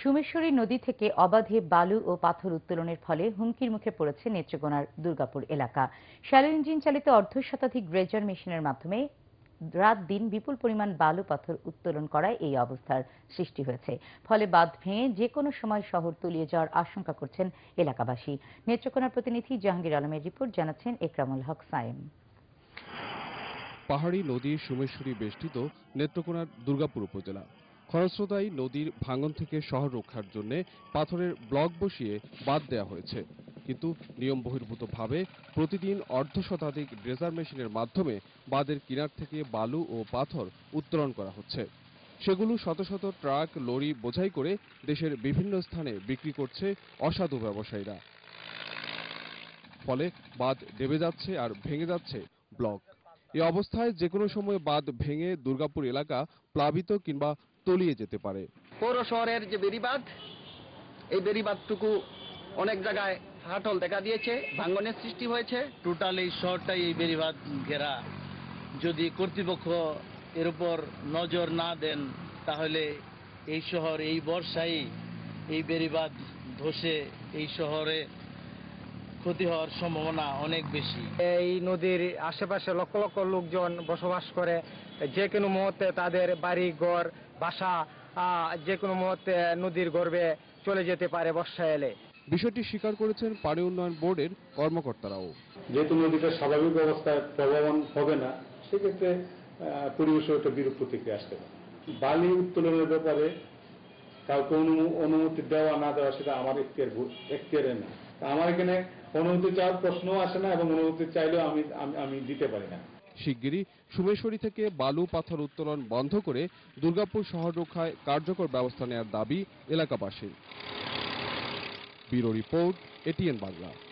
সুমেশ্বরী নদী থেকে অবাধে বালু ও পাথর উত্তোলনের ফলে হুমকির মুখে পড়েছে নেত্রকোনার দুর্গাপুর এলাকা। শ্যালো ইঞ্জিন চালিত অর্ধ শতাধিক গ্রেজার মেশিনের মাধ্যমে রাত দিন বিপুল পরিমাণ বালু পাথর উত্তোলন করায় এই অবস্থার সৃষ্টি হয়েছে। ফলে বাঁধ ভেঙে যে কোনো সময় শহর তলিয়ে যাওয়ার আশঙ্কা করছেন এলাকাবাসী। নেত্রকোনার প্রতিনিধি জাহাঙ্গীর আলমের রিপোর্ট জানাচ্ছেন একরামুল হক সায়েম। পাহাড়ি নদীর সোমেশ্বরী বেষ্টিত নেত্রকোনার দুর্গাপুর উপজেলা। খরস্রোতাই নদীর ভাঙন থেকে শহর রক্ষার জন্য পাথরের ব্লক বসিয়ে বাদ দেওয়া হয়েছে। কিন্তু নিয়ম বহির্ভূতভাবে প্রতিদিন অর্ধ শতাধিক ড্রেজার মেশিনের মাধ্যমে বাঁধের কিনার থেকে বালু ও পাথর উত্তোলন করা হচ্ছে। সেগুলো শত শত ট্রাক, লরি বোঝাই করে দেশের বিভিন্ন স্থানে বিক্রি করছে অসাধু ব্যবসায়ীরা। ফলে বাঁধ দেবে যাচ্ছে আর ভেঙে যাচ্ছে ব্লক। এই অবস্থায় যে কোনো সময় বাঁধ ভেঙে দুর্গাপুর এলাকা প্লাবিত কিংবা তলিয়ে যেতে পারে। পৌর শহরের যে বেড়িবাঁধ এই বেড়িবাঁধটুকু অনেক জায়গায় ফাটল দেখা দিয়েছে ভাঙ্গনের সৃষ্টি হয়েছে। টোটাল এই শহরটাই এই বেড়িবাঁধ ঘেরা। যদি কর্তৃপক্ষ এর উপর নজর না দেন তাহলে এই শহর এই বর্ষায় এই বেড়িবাঁধ ধসে এই শহরে ক্ষতি হওয়ার সম্ভাবনা অনেক বেশি। এই নদীর আশেপাশে লক্ষ লক্ষ লোকজন বসবাস করে। যে কোনো মুহূর্তে তাদের বাড়ি ঘর বাসা যে কোনো মুহূর্তে নদীর গর্ভে চলে যেতে পারে বর্ষা এলে। বিষয়টি স্বীকার করেছেন পানি উন্নয়ন বোর্ডের কর্মকর্তারাও। যেহেতু নদীটা স্বাভাবিক অবস্থায় প্রভাবন হবে না সেক্ষেত্রে আহ, পরিবেশে একটা বিরূপ প্রতিক্রিয়া আসতে পারে। বালি উত্তোলনের ব্যাপারে কাউকে অনু- অনুমতি দেওয়া না দেওয়া সেটা আমার এখতিয়ার না। আমার এখানে অনুমতি চাওয়ার প্রশ্ন আসে না এবং অনুমতি চাইলেও আমি, আমি- আমি দিতে পারি না। শিগগিরই সুমেশ্বরী থেকে বালু পাথর উত্তোলন বন্ধ করে দুর্গাপুর শহর রক্ষায় কার্যকর ব্যবস্থা নেওয়ার দাবি এলাকাবাসীর। Bureau report ATN Bangla.